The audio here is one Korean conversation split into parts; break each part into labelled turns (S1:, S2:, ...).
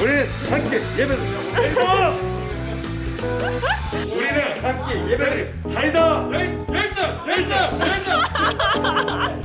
S1: 우리는 함께 예배를 사이다. 우리는 함께 예배를 사이다. 열 열정 열정 열정.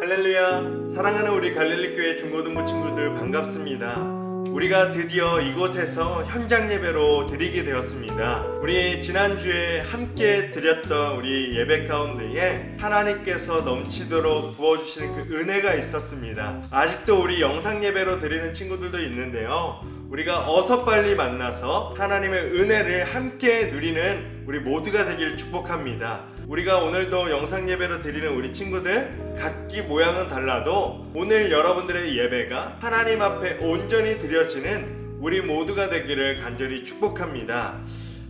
S1: 할렐루야 사랑하는 우리 갈릴리 교회 중고등부 친구들 반갑습니다. 우리가 드디어 이곳에서 현장 예배로 드리게 되었습니다. 우리 지난주에 함께 드렸던 우리 예배 가운데에 하나님께서 넘치도록 부어주시는 그 은혜가 있었습니다. 아직도 우리 영상 예배로 드리는 친구들도 있는데요. 우리가 어서 빨리 만나서 하나님의 은혜를 함께 누리는 우리 모두가 되기를 축복합니다. 우리가 오늘도 영상 예배로 드리는 우리 친구들 각기 모양은 달라도 오늘 여러분들의 예배가 하나님 앞에 온전히 드려지는 우리 모두가 되기를 간절히 축복합니다.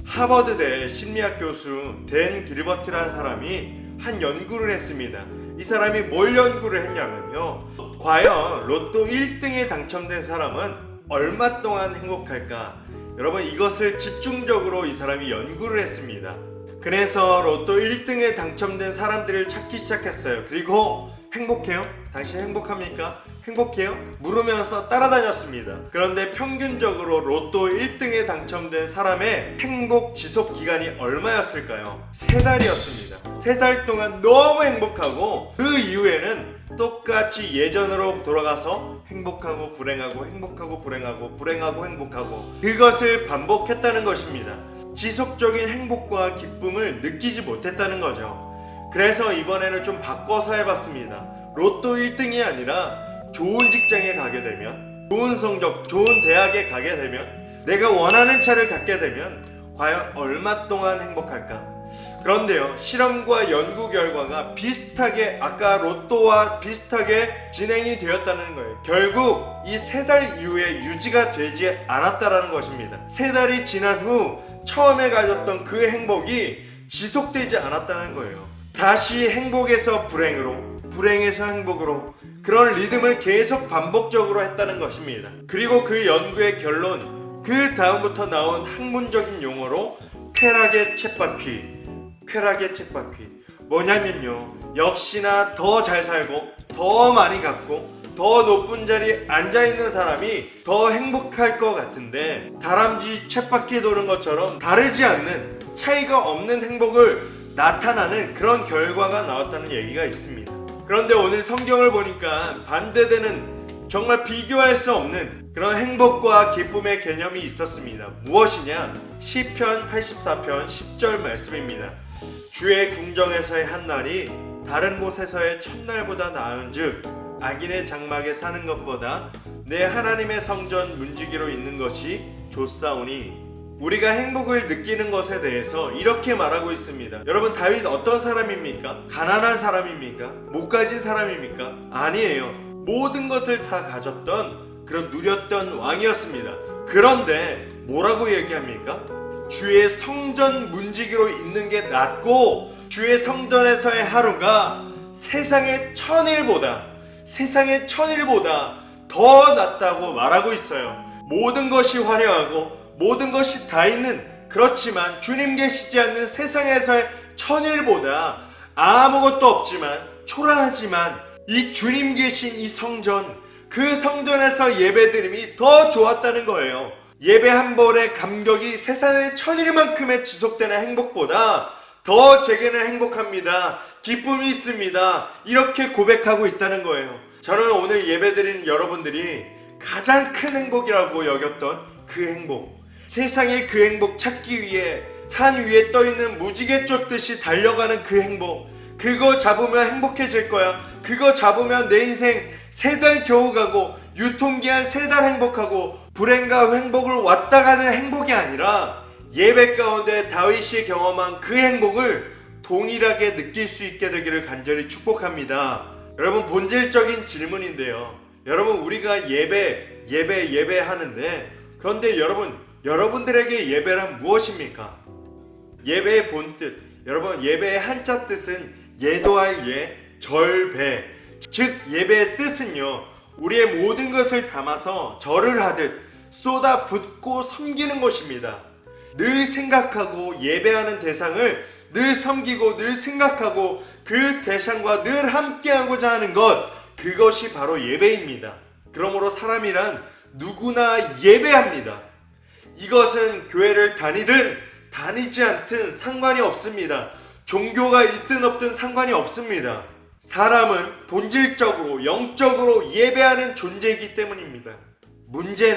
S1: 하버드대 심리학 교수 댄 길버트라는 사람이 한 연구를 했습니다. 이 사람이 뭘 연구를 했냐면요. 과연 로또 1등에 당첨된 사람은 얼마 동안 행복할까? 여러분 이것을 집중적으로 이 사람이 연구를 했습니다. 그래서 로또 1등에 당첨된 사람들을 찾기 시작했어요. 그리고 행복해요? 당신 행복합니까? 행복해요? 물으면서 따라다녔습니다. 그런데 평균적으로 로또 1등에 당첨된 사람의 행복 지속 기간이 얼마였을까요? 세 달이었습니다. 세 달 동안 너무 행복하고 그 이후에는 똑같이 예전으로 돌아가서 행복하고 불행하고 행복하고 불행하고 불행하고 행복하고 그것을 반복했다는 것입니다. 지속적인 행복과 기쁨을 느끼지 못했다는 거죠. 그래서 이번에는 좀 바꿔서 해봤습니다. 로또 1등이 아니라 좋은 직장에 가게 되면, 좋은 성적, 좋은 대학에 가게 되면, 내가 원하는 차를 갖게 되면, 과연 얼마 동안 행복할까? 그런데요, 실험과 연구 결과가 비슷하게, 아까 로또와 비슷하게 진행이 되었다는 거예요. 결국 이 세 달 이후에 유지가 되지 않았다라는 것입니다. 세 달이 지난 후 처음에 가졌던 그 행복이 지속되지 않았다는 거예요. 다시 행복에서 불행으로, 불행에서 행복으로 그런 리듬을 계속 반복적으로 했다는 것입니다. 그리고 그 연구의 결론, 그 다음부터 나온 학문적인 용어로 쾌락의 쳇바퀴, 쾌락의 쳇바퀴. 뭐냐면요. 역시나 더 잘 살고, 더 많이 갖고, 더 높은 자리에 앉아 있는 사람이 더 행복할 것 같은데 다람쥐 쳇바퀴 도는 것처럼 다르지 않는 차이가 없는 행복을 나타나는 그런 결과가 나왔다는 얘기가 있습니다. 그런데 오늘 성경을 보니까 반대되는 정말 비교할 수 없는 그런 행복과 기쁨의 개념이 있었습니다. 무엇이냐? 시편 84편 10절 말씀입니다. 주의 궁정에서의 한 날이 다른 곳에서의 첫날보다 나은즉 악인의 장막에 사는 것보다 내 하나님의 성전 문지기로 있는 것이 좋사오니 우리가 행복을 느끼는 것에 대해서 이렇게 말하고 있습니다. 여러분 다윗 어떤 사람입니까? 가난한 사람입니까? 못 가진 사람입니까? 아니에요. 모든 것을 다 가졌던 그런 누렸던 왕이었습니다. 그런데 뭐라고 얘기합니까? 주의 성전 문지기로 있는 게 낫고 주의 성전에서의 하루가 세상의 천일보다 세상의 천일보다 더 낫다고 말하고 있어요. 모든 것이 화려하고 모든 것이 다 있는 그렇지만 주님 계시지 않는 세상에서의 천일보다 아무것도 없지만 초라하지만 이 주님 계신 이 성전 그 성전에서 예배드림이 더 좋았다는 거예요. 예배 한 벌의 감격이 세상의 천일만큼의 지속되는 행복보다 더 제게는 행복합니다. 기쁨이 있습니다. 이렇게 고백하고 있다는 거예요. 저는 오늘 예배드리는 여러분들이 가장 큰 행복이라고 여겼던 그 행복. 세상의 그 행복 찾기 위해 산 위에 떠 있는 무지개 쫓듯이 달려가는 그 행복. 그거 잡으면 행복해질 거야. 그거 잡으면 내 인생 세 달 겨우 가고 유통기한 세 달 행복하고 불행과 행복을 왔다 가는 행복이 아니라 예배 가운데 다윗이 경험한 그 행복을 동일하게 느낄 수 있게 되기를 간절히 축복합니다. 여러분 본질적인 질문인데요. 여러분 우리가 예배 예배 예배 하는데 그런데 여러분 여러분들에게 예배란 무엇입니까? 예배의 본뜻 여러분 예배의 한자 뜻은 예도할 예 절배 즉 예배의 뜻은요 우리의 모든 것을 담아서 절을 하듯 쏟아 붓고 섬기는 것입니다 늘 생각하고 예배하는 대상을 늘 섬기고 늘 생각하고 그 대상과 늘 함께하고자 하는 것 그것이 바로 예배입니다 그러므로 사람이란 누구나 예배합니다 이것은 교회를 다니든 다니지 않든 상관이 없습니다. 종교가 있든 없든 상관이 없습니다. 사람은 본질적으로 영적으로 예배하는 존재이기 때문입니다. 문제는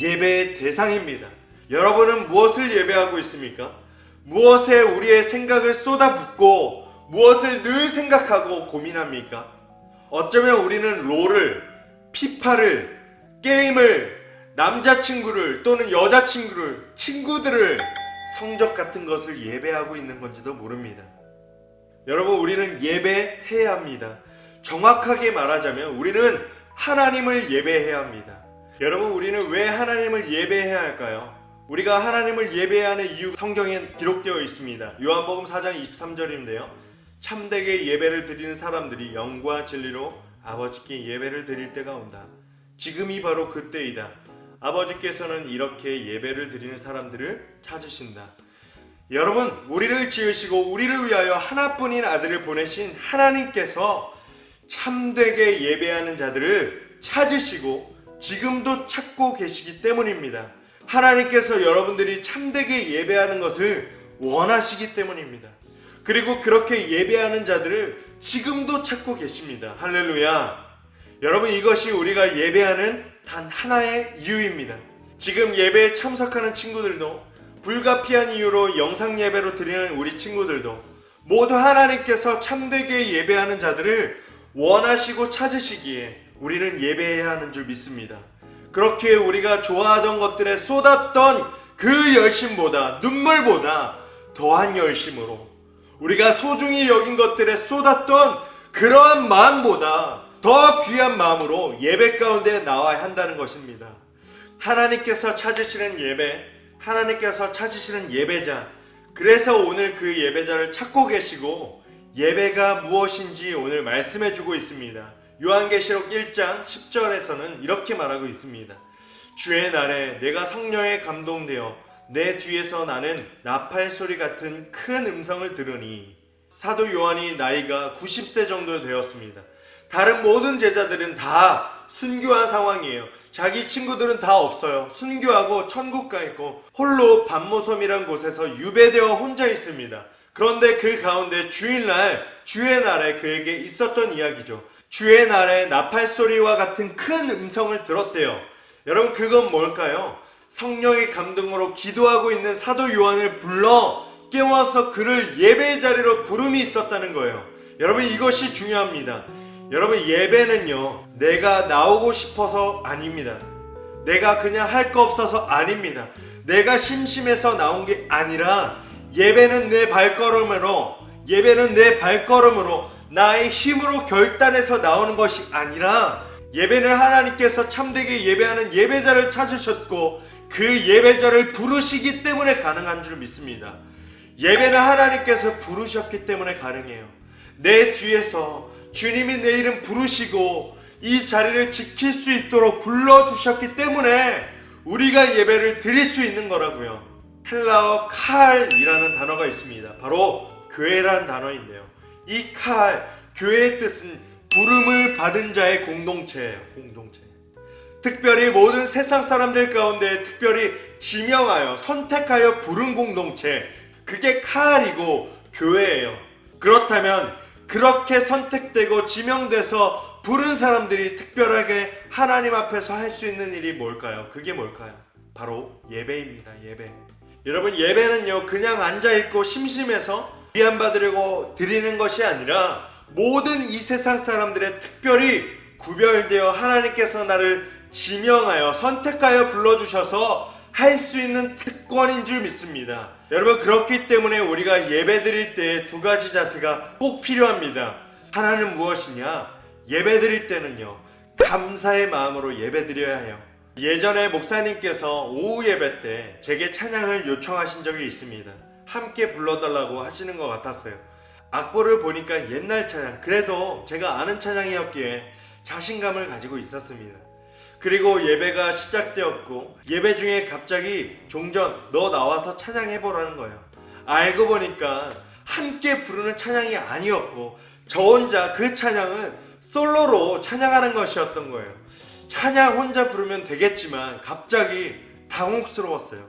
S1: 예배의 대상입니다. 여러분은 무엇을 예배하고 있습니까? 무엇에 우리의 생각을 쏟아붓고 무엇을 늘 생각하고 고민합니까? 어쩌면 우리는 롤을, 피파를, 게임을, 남자친구를 또는 여자친구를, 친구들을 성적 같은 것을 예배하고 있는 건지도 모릅니다. 여러분, 우리는 예배해야 합니다. 정확하게 말하자면 우리는 하나님을 예배해야 합니다. 여러분, 우리는 왜 하나님을 예배해야 할까요? 우리가 하나님을 예배해야 하는 이유 성경에 기록되어 있습니다. 요한복음 4장 23절인데요. 참되게 예배를 드리는 사람들이 영과 진리로 아버지께 예배를 드릴 때가 온다. 지금이 바로 그때이다. 아버지께서는 이렇게 예배를 드리는 사람들을 찾으신다. 여러분, 우리를 지으시고 우리를 위하여 하나뿐인 아들을 보내신 하나님께서 참되게 예배하는 자들을 찾으시고 지금도 찾고 계시기 때문입니다. 하나님께서 여러분들이 참되게 예배하는 것을 원하시기 때문입니다. 그리고 그렇게 예배하는 자들을 지금도 찾고 계십니다. 할렐루야. 여러분 이것이 우리가 예배하는 단 하나의 이유입니다. 지금 예배에 참석하는 친구들도 불가피한 이유로 영상 예배로 드리는 우리 친구들도 모두 하나님께서 참되게 예배하는 자들을 원하시고 찾으시기에 우리는 예배해야 하는 줄 믿습니다. 그렇게 우리가 좋아하던 것들에 쏟았던 그 열심보다 눈물보다 더한 열심으로 우리가 소중히 여긴 것들에 쏟았던 그러한 마음보다 더 귀한 마음으로 예배 가운데 나와야 한다는 것입니다. 하나님께서 찾으시는 예배, 하나님께서 찾으시는 예배자. 그래서 오늘 그 예배자를 찾고 계시고 예배가 무엇인지 오늘 말씀해 주고 있습니다. 요한계시록 1장 10절에서는 이렇게 말하고 있습니다. 주의 날에 내가 성령에 감동되어 내 뒤에서 나는 나팔 소리 같은 큰 음성을 들으니 사도 요한이 나이가 90세 정도 되었습니다. 다른 모든 제자들은 다 순교한 상황이에요. 자기 친구들은 다 없어요. 순교하고 천국 가 있고 홀로 반모섬이란 곳에서 유배되어 혼자 있습니다. 그런데 그 가운데 주일날 주의 날에 그에게 있었던 이야기죠. 주의 날에 나팔 소리와 같은 큰 음성을 들었대요. 여러분 그건 뭘까요? 성령의 감동으로 기도하고 있는 사도 요한을 불러 깨워서 그를 예배 자리로 부름이 있었다는 거예요. 여러분 이것이 중요합니다. 여러분 예배는요 내가 나오고 싶어서 아닙니다. 내가 그냥 할 거 없어서 아닙니다. 내가 심심해서 나온 게 아니라 예배는 내 발걸음으로 예배는 내 발걸음으로 나의 힘으로 결단해서 나오는 것이 아니라 예배는 하나님께서 참되게 예배하는 예배자를 찾으셨고 그 예배자를 부르시기 때문에 가능한 줄 믿습니다. 예배는 하나님께서 부르셨기 때문에 가능해요. 내 뒤에서 주님이 내 이름 부르시고 이 자리를 지킬 수 있도록 불러주셨기 때문에 우리가 예배를 드릴 수 있는 거라고요. 헬라어 칼이라는 단어가 있습니다. 바로 교회란 단어인데요. 이 칼, 교회의 뜻은 부름을 받은 자의 공동체예요. 공동체. 특별히 모든 세상 사람들 가운데 특별히 지명하여 선택하여 부른 공동체 그게 칼이고 교회예요. 그렇다면 그렇게 선택되고 지명돼서 부른 사람들이 특별하게 하나님 앞에서 할 수 있는 일이 뭘까요? 그게 뭘까요? 바로 예배입니다. 예배. 여러분 예배는요 그냥 앉아 있고 심심해서 위안 받으려고 드리는 것이 아니라 모든 이 세상 사람들의 특별히 구별되어 하나님께서 나를 지명하여 선택하여 불러주셔서 할 수 있는 특권인 줄 믿습니다. 여러분 그렇기 때문에 우리가 예배 드릴 때 두 가지 자세가 꼭 필요합니다. 하나는 무엇이냐? 예배 드릴 때는요. 감사의 마음으로 예배 드려야 해요. 예전에 목사님께서 오후 예배 때 제게 찬양을 요청하신 적이 있습니다. 함께 불러달라고 하시는 것 같았어요. 악보를 보니까 옛날 찬양, 그래도 제가 아는 찬양이었기에 자신감을 가지고 있었습니다. 그리고 예배가 시작되었고 예배 중에 갑자기 종전 너 나와서 찬양해 보라는 거예요. 알고 보니까 함께 부르는 찬양이 아니었고 저 혼자 그 찬양은 솔로로 찬양하는 것이었던 거예요. 찬양 혼자 부르면 되겠지만 갑자기 당혹스러웠어요.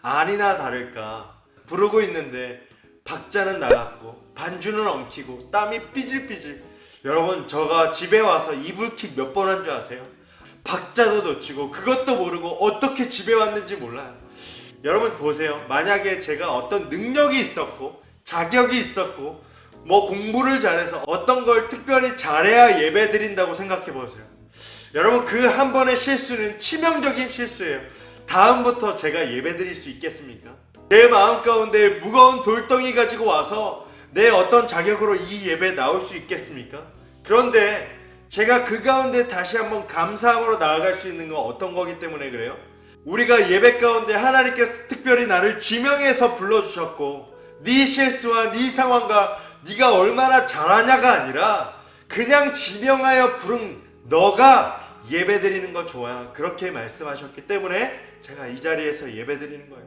S1: 아니나 다를까 부르고 있는데 박자는 나갔고 반주는 엉키고 땀이 삐질삐질 여러분 저가 집에 와서 이불킥 몇 번 한 줄 아세요? 박자도 놓치고 그것도 모르고 어떻게 집에 왔는지 몰라요 여러분 보세요 만약에 제가 어떤 능력이 있었고 자격이 있었고 뭐 공부를 잘해서 어떤 걸 특별히 잘해야 예배 드린다고 생각해 보세요 여러분 그 한 번의 실수는 치명적인 실수예요 다음부터 제가 예배 드릴 수 있겠습니까? 내 마음 가운데 무거운 돌덩이 가지고 와서 내 어떤 자격으로 이 예배에 나올 수 있겠습니까? 그런데 제가 그 가운데 다시 한번 감사함으로 나아갈 수 있는 건 어떤 거기 때문에 그래요? 우리가 예배 가운데 하나님께서 특별히 나를 지명해서 불러주셨고 네 실수와 네 상황과 네가 얼마나 잘하냐가 아니라 그냥 지명하여 부른 너가 예배 드리는 거 좋아. 그렇게 말씀하셨기 때문에 제가 이 자리에서 예배 드리는 거예요.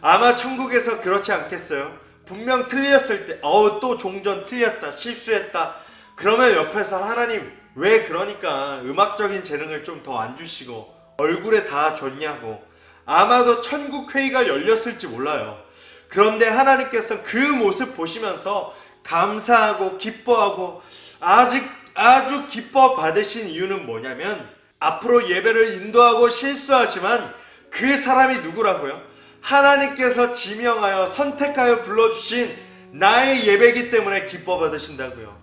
S1: 아마 천국에서 그렇지 않겠어요? 분명 틀렸을 때 어우 또 종전 틀렸다. 실수했다. 그러면 옆에서 하나님 왜 그러니까 음악적인 재능을 좀 더 안 주시고 얼굴에 다 줬냐고. 아마도 천국 회의가 열렸을지 몰라요. 그런데 하나님께서 그 모습 보시면서 감사하고 기뻐하고 아직 아주 기뻐 받으신 이유는 뭐냐면 앞으로 예배를 인도하고 실수하지만 그 사람이 누구라고요? 하나님께서 지명하여 선택하여 불러주신 나의 예배이기 때문에 기뻐 받으신다고요.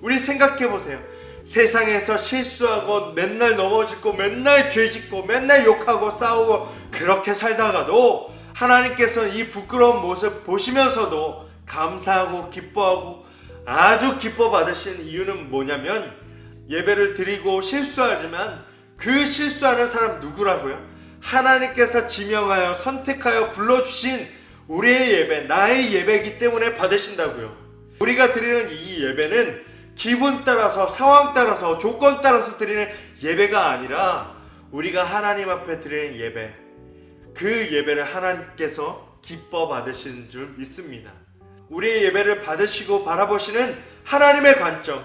S1: 우리 생각해 보세요. 세상에서 실수하고 맨날 넘어지고 맨날 죄짓고 맨날 욕하고 싸우고 그렇게 살다가도 하나님께서 이 부끄러운 모습 보시면서도 감사하고 기뻐하고 아주 기뻐 받으신 이유는 뭐냐면 예배를 드리고 실수하지만 그 실수하는 사람 누구라고요? 하나님께서 지명하여 선택하여 불러주신 우리의 예배, 나의 예배이기 때문에 받으신다고요. 우리가 드리는 이 예배는 기분 따라서 상황 따라서 조건 따라서 드리는 예배가 아니라 우리가 하나님 앞에 드리는 예배 그 예배를 하나님께서 기뻐 받으시는 줄 믿습니다. 우리의 예배를 받으시고 바라보시는 하나님의 관점.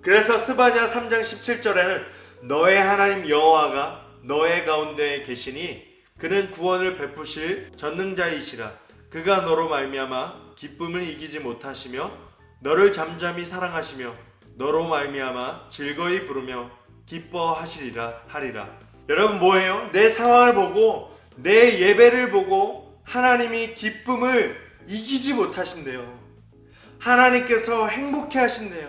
S1: 그래서 스바냐 3장 17절에는 너의 하나님 여호와가 너의 가운데 계시니 그는 구원을 베푸실 전능자이시라. 그가 너로 말미암아 기쁨을 이기지 못하시며 너를 잠잠히 사랑하시며 너로 말미암아 즐거이 부르며 기뻐하시리라 하리라. 여러분 뭐예요? 내 상황을 보고 내 예배를 보고 하나님이 기쁨을 이기지 못하신대요. 하나님께서 행복해 하신대요.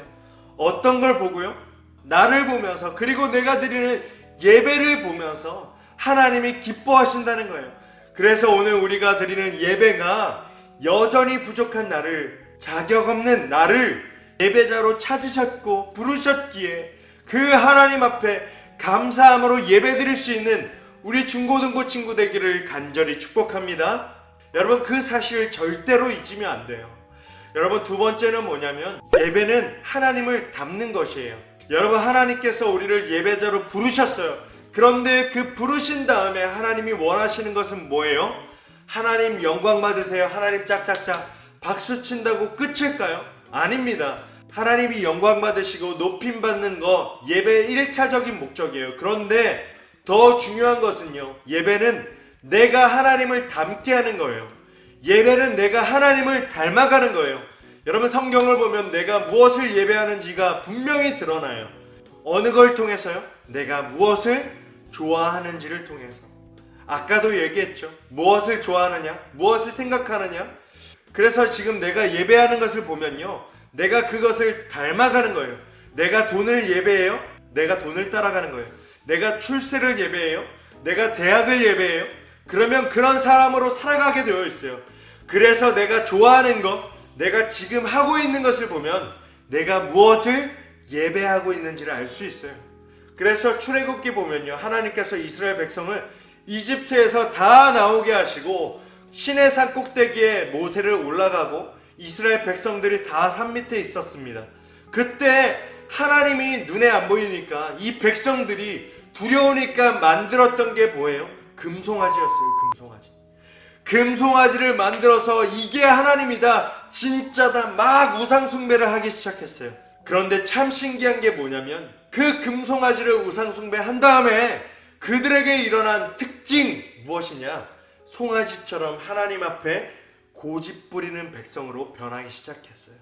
S1: 어떤 걸 보고요? 나를 보면서 그리고 내가 드리는 예배를 보면서 하나님이 기뻐하신다는 거예요. 그래서 오늘 우리가 드리는 예배가 여전히 부족한 나를 자격 없는 나를 예배자로 찾으셨고 부르셨기에 그 하나님 앞에 감사함으로 예배 드릴 수 있는 우리 중고등부 친구 되기를 간절히 축복합니다. 여러분 그 사실을 절대로 잊으면 안 돼요. 여러분 두 번째는 뭐냐면 예배는 하나님을 담는 것이에요. 여러분 하나님께서 우리를 예배자로 부르셨어요. 그런데 그 부르신 다음에 하나님이 원하시는 것은 뭐예요? 하나님 영광 받으세요. 하나님 짝짝짝 박수 친다고 끝일까요? 아닙니다. 하나님이 영광 받으시고 높임 받는 거 예배의 1차적인 목적이에요. 그런데 더 중요한 것은요. 예배는 내가 하나님을 닮게 하는 거예요. 예배는 내가 하나님을 닮아가는 거예요. 여러분 성경을 보면 내가 무엇을 예배하는지가 분명히 드러나요. 어느 걸 통해서요? 내가 무엇을 좋아하는지를 통해서. 아까도 얘기했죠. 무엇을 좋아하느냐? 무엇을 생각하느냐? 그래서 지금 내가 예배하는 것을 보면요. 내가 그것을 닮아가는 거예요. 내가 돈을 예배해요? 내가 돈을 따라가는 거예요. 내가 출세를 예배해요? 내가 대학을 예배해요? 그러면 그런 사람으로 살아가게 되어 있어요. 그래서 내가 좋아하는 것, 내가 지금 하고 있는 것을 보면 내가 무엇을 예배하고 있는지를 알 수 있어요. 그래서 출애굽기 보면요. 하나님께서 이스라엘 백성을 이집트에서 다 나오게 하시고 신의 산 꼭대기에 모세를 올라가고 이스라엘 백성들이 다 산 밑에 있었습니다. 그때 하나님이 눈에 안 보이니까 이 백성들이 두려우니까 만들었던 게 뭐예요? 금송아지였어요. 금송아지. 금송아지를 만들어서 이게 하나님이다, 진짜다, 막 우상숭배를 하기 시작했어요. 그런데 참 신기한 게 뭐냐면 그 금송아지를 우상숭배 한 다음에 그들에게 일어난 특징 무엇이냐? 송아지처럼 하나님 앞에 고집 부리는 백성으로 변하기 시작했어요.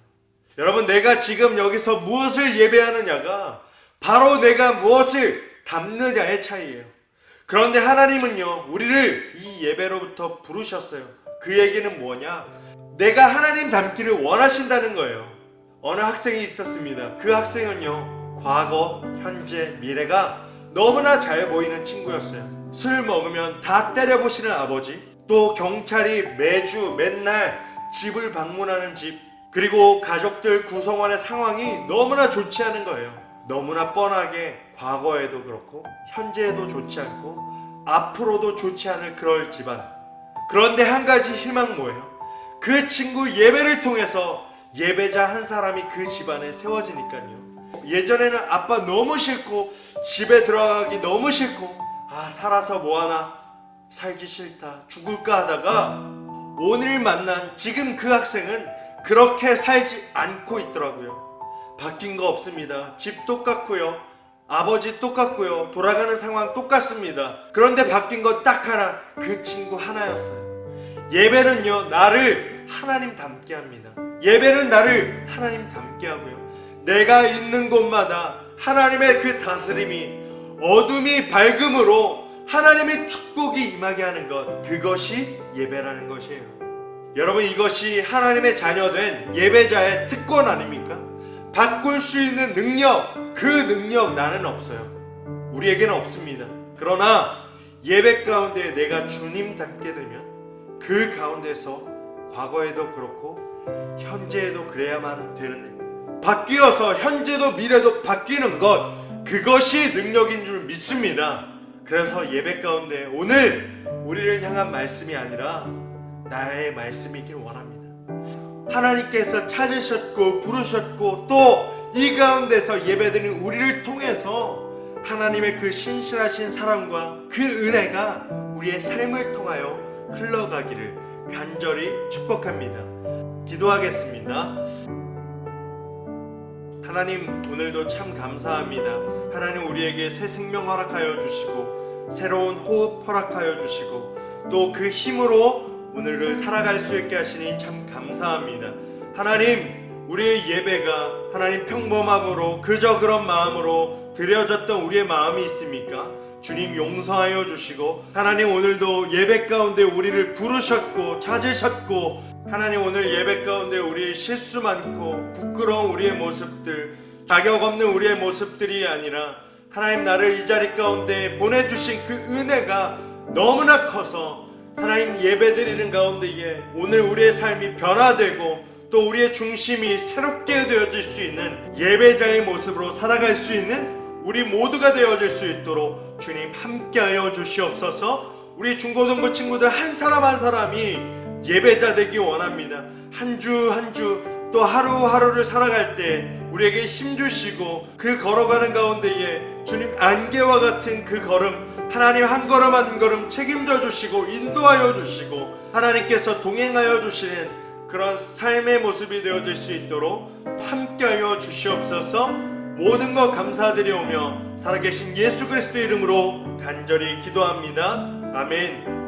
S1: 여러분, 내가 지금 여기서 무엇을 예배하느냐가 바로 내가 무엇을 담느냐의 차이예요. 그런데 하나님은요, 우리를 이 예배로부터 부르셨어요. 그 얘기는 뭐냐? 내가 하나님 닮기를 원하신다는 거예요. 어느 학생이 있었습니다. 그 학생은요, 과거, 현재, 미래가 너무나 잘 보이는 친구였어요. 술 먹으면 다 때려보시는 아버지, 또 경찰이 매주 맨날 집을 방문하는 집, 그리고 가족들 구성원의 상황이 너무나 좋지 않은 거예요. 너무나 뻔하게 과거에도 그렇고 현재에도 좋지 않고 앞으로도 좋지 않을 그럴 집안. 그런데 한 가지 희망 뭐예요? 그 친구 예배를 통해서 예배자 한 사람이 그 집안에 세워지니까요. 예전에는 아빠 너무 싫고 집에 들어가기 너무 싫고 아 살아서 뭐하나 살기 싫다 죽을까 하다가 오늘 만난 지금 그 학생은 그렇게 살지 않고 있더라고요. 바뀐 거 없습니다. 집 똑같고요. 아버지 똑같고요. 돌아가는 상황 똑같습니다. 그런데 바뀐 건 딱 하나. 그 친구 하나였어요. 예배는요, 나를 하나님 닮게 합니다. 예배는 나를 하나님 닮게 하고요. 내가 있는 곳마다 하나님의 그 다스림이 어둠이 밝음으로 하나님의 축복이 임하게 하는 것. 그것이 예배라는 것이에요. 여러분 이것이 하나님의 자녀된 예배자의 특권 아닙니까? 바꿀 수 있는 능력, 그 능력 나는 없어요. 우리에게는 없습니다. 그러나 예배 가운데 내가 주님 닮게 되면 그 가운데서 과거에도 그렇고 현재에도 그래야만 되는 바뀌어서 현재도 미래도 바뀌는 것 그것이 능력인 줄 믿습니다. 그래서 예배 가운데 오늘 우리를 향한 말씀이 아니라 나의 말씀이길 원합니다. 하나님께서 찾으셨고 부르셨고 또 이 가운데서 예배드리는 우리를 통해서 하나님의 그 신실하신 사랑과 그 은혜가 우리의 삶을 통하여 흘러가기를 간절히 축복합니다. 기도하겠습니다. 하나님 오늘도 참 감사합니다. 하나님 우리에게 새 생명 허락하여 주시고 새로운 호흡 허락하여 주시고 또 그 힘으로 오늘을 살아갈 수 있게 하시니 참 감사합니다. 하나님 우리의 예배가 하나님 평범함으로 그저 그런 마음으로 드려졌던 우리의 마음이 있습니까? 주님 용서하여 주시고 하나님 오늘도 예배 가운데 우리를 부르셨고 찾으셨고 하나님 오늘 예배 가운데 우리의 실수 많고 부끄러운 우리의 모습들 자격 없는 우리의 모습들이 아니라 하나님 나를 이 자리 가운데 보내주신 그 은혜가 너무나 커서 하나님 예배 드리는 가운데에 오늘 우리의 삶이 변화되고 또 우리의 중심이 새롭게 되어질 수 있는 예배자의 모습으로 살아갈 수 있는 우리 모두가 되어질 수 있도록 주님 함께하여 주시옵소서. 우리 중고등부 친구들 한 사람 한 사람이 예배자 되기 원합니다. 한 주 한 주 또 하루하루를 살아갈 때 우리에게 힘 주시고 그 걸어가는 가운데에 주님 안개와 같은 그 걸음 하나님 한 걸음 한 걸음 책임져 주시고 인도하여 주시고 하나님께서 동행하여 주시는 그런 삶의 모습이 되어질 수 있도록 함께하여 주시옵소서 모든 것 감사드리오며 살아계신 예수 그리스도 이름으로 간절히 기도합니다. 아멘.